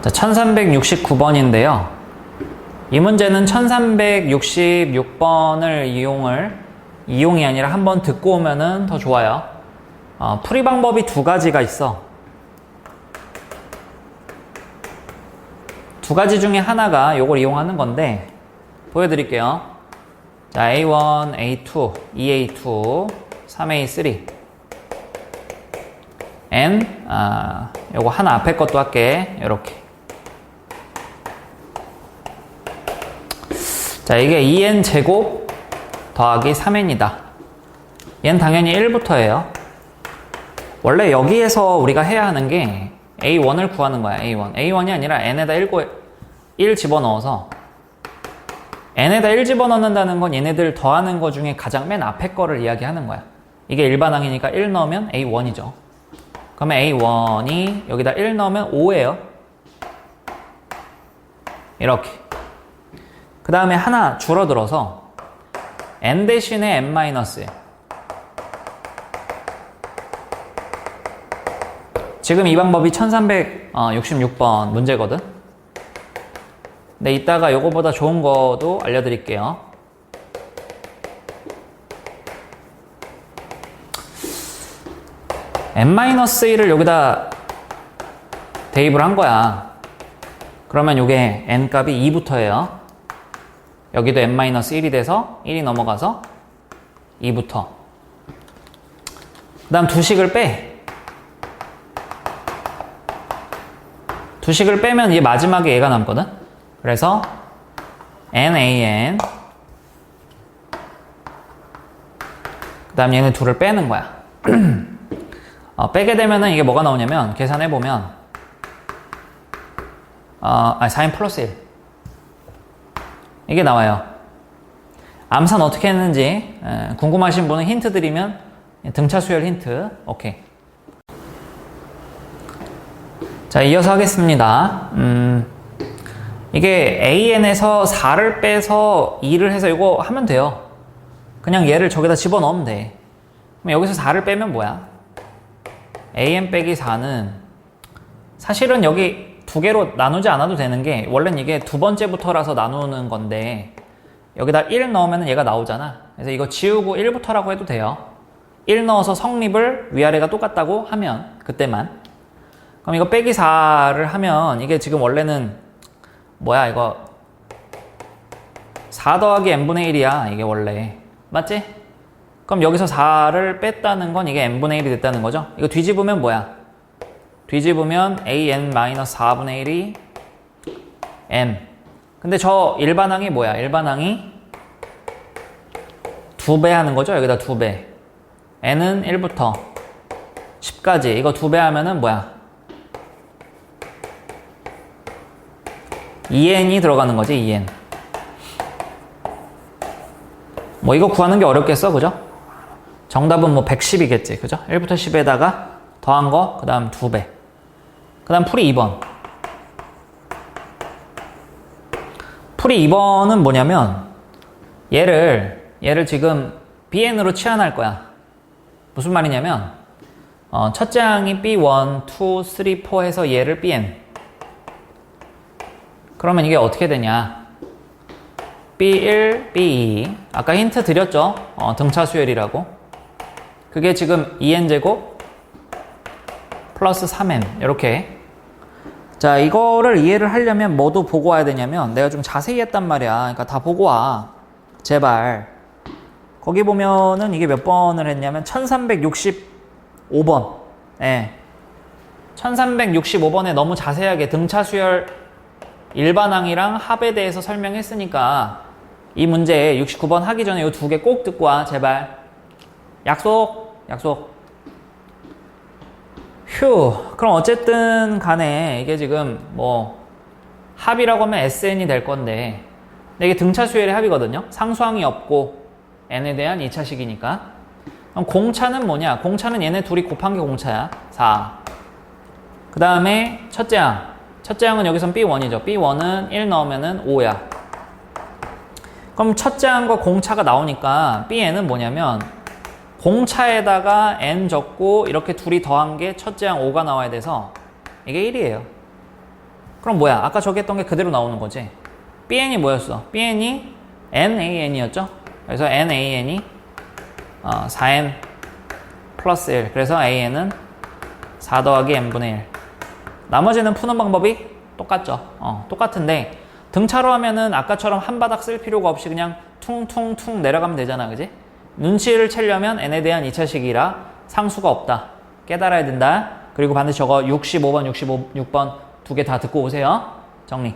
자, 1369번인데요. 이 문제는 1366번을 이용을, 이용이 아니라 한번 듣고 오면은 더 좋아요. 어, 풀이 방법이 두 가지가 있어. 두 가지 중에 하나가 요걸 이용하는 건데, 보여드릴게요. 자, A1, A2, EA2, 3A3. N, 아, 요거 하나 앞에 것도 할게. 요렇게. 자, 이게 2n 제곱 더하기 3n이다. 얘는 당연히 1부터예요. 원래 여기에서 우리가 해야 하는 게 a1을 구하는 거야, a1. a1이 아니라 n에다 1, 1 집어넣어서 n에다 1 집어넣는다는 건 얘네들 더하는 거 중에 가장 맨 앞에 거를 이야기하는 거야. 이게 일반항이니까 1 넣으면 a1이죠. 그러면 a1이 여기다 1 넣으면 5예요. 이렇게. 그 다음에 하나 줄어들어서 n 대신에 n 마이너스 지금 이 방법이 1366번 문제거든. 근데 이따가 요거보다 좋은 거도 알려드릴게요. n-1을 여기다 대입을 한 거야. 그러면 요게 n 값이 2부터예요. 여기도 n-1이 돼서 1이 넘어가서 2부터 그 다음 두 식을 빼. 두 식을 빼면 이제 마지막에 얘가 남거든. 그래서 nan 그 다음 얘는 둘을 빼는 거야. 어, 빼게 되면은 이게 뭐가 나오냐면 계산해보면 어, 아니 4n 플러스 1 이게 나와요. 암산 어떻게 했는지 에, 궁금하신 분은 힌트 드리면 등차 수열 힌트. 오케이. 자, 이어서 하겠습니다. 음, 이게 AN에서 4를 빼서 2를 해서 이거 하면 돼요. 그냥 얘를 저기다 집어넣으면 돼. 그럼 여기서 4를 빼면 뭐야? AN 빼기 4는 사실은 여기 두 개로 나누지 않아도 되는 게 원래는 이게 두 번째부터라서 나누는 건데 여기다 1 넣으면 얘가 나오잖아. 그래서 이거 지우고 1부터라고 해도 돼요. 1 넣어서 성립을 위아래가 똑같다고 하면 그때만 그럼 이거 빼기 4를 하면 이게 지금 원래는 뭐야 이거 4 더하기 n분의 1이야 이게 원래 맞지? 그럼 여기서 4를 뺐다는 건 이게 n분의 1이 됐다는 거죠? 이거 뒤집으면 뭐야? 뒤집으면 an-4분의 1이 n. 근데 저 일반항이 뭐야? 일반항이 두 배 하는 거죠? 여기다 두 배. n은 1부터 10까지. 이거 두 배 하면은 뭐야? 2n이 들어가는 거지, 2n. 뭐 이거 구하는 게 어렵겠어, 그죠? 정답은 뭐 110이겠지, 그죠? 1부터 10에다가 더한 거, 그 다음 두 배. 그 다음 풀이 2번. 풀이 2번은 뭐냐면 얘를 얘를 지금 bn으로 치환할 거야. 무슨 말이냐면 어, 첫째 항이 b1, 2, 3, 4 해서 얘를 bn. 그러면 이게 어떻게 되냐? b1, b2. 아까 힌트 드렸죠? 어, 등차 수열이라고. 그게 지금 2n제곱 플러스 3n 이렇게 자, 이거를 이해를 하려면 뭐도 보고 와야 되냐면 내가 좀 자세히 했단 말이야. 그러니까 다 보고 와. 제발. 거기 보면은 이게 몇 번을 했냐면 1365번. 예. 1365번에 너무 자세하게 등차 수열 일반항이랑 합에 대해서 설명했으니까 이 문제 69번 하기 전에 이 두 개 꼭 듣고 와. 제발. 약속. 약속. 휴, 그럼 어쨌든 간에 이게 지금 뭐 합이라고 하면 SN이 될 건데 이게 등차 수열의 합이거든요. 상수항이 없고 n에 대한 2차식이니까. 그럼 공차는 뭐냐? 공차는 얘네 둘이 곱한 게 공차야. 4. 그 다음에 첫째 항. 첫째 항은 여기선 B1이죠. B1은 1 넣으면은 5야. 그럼 첫째 항과 공차가 나오니까 Bn은 뭐냐면 공차에다가 n 적고 이렇게 둘이 더한 게 첫째 항 5가 나와야 돼서 이게 1이에요. 그럼 뭐야? 아까 저기 했던 게 그대로 나오는 거지. BN이 뭐였어? BN이 NAN이었죠? 그래서 NAN이 어, 4N 플러스 1. 그래서 AN은 4 더하기 N분의 1. 나머지는 푸는 방법이 똑같죠. 어, 똑같은데 등차로 하면은 아까처럼 한 바닥 쓸 필요가 없이 그냥 퉁퉁퉁 내려가면 되잖아. 그지? 눈치를 채려면 n에 대한 2차식이라 상수가 없다. 깨달아야 된다. 그리고 반드시 저거 65번, 65, 6번 두 개 다 듣고 오세요. 정리.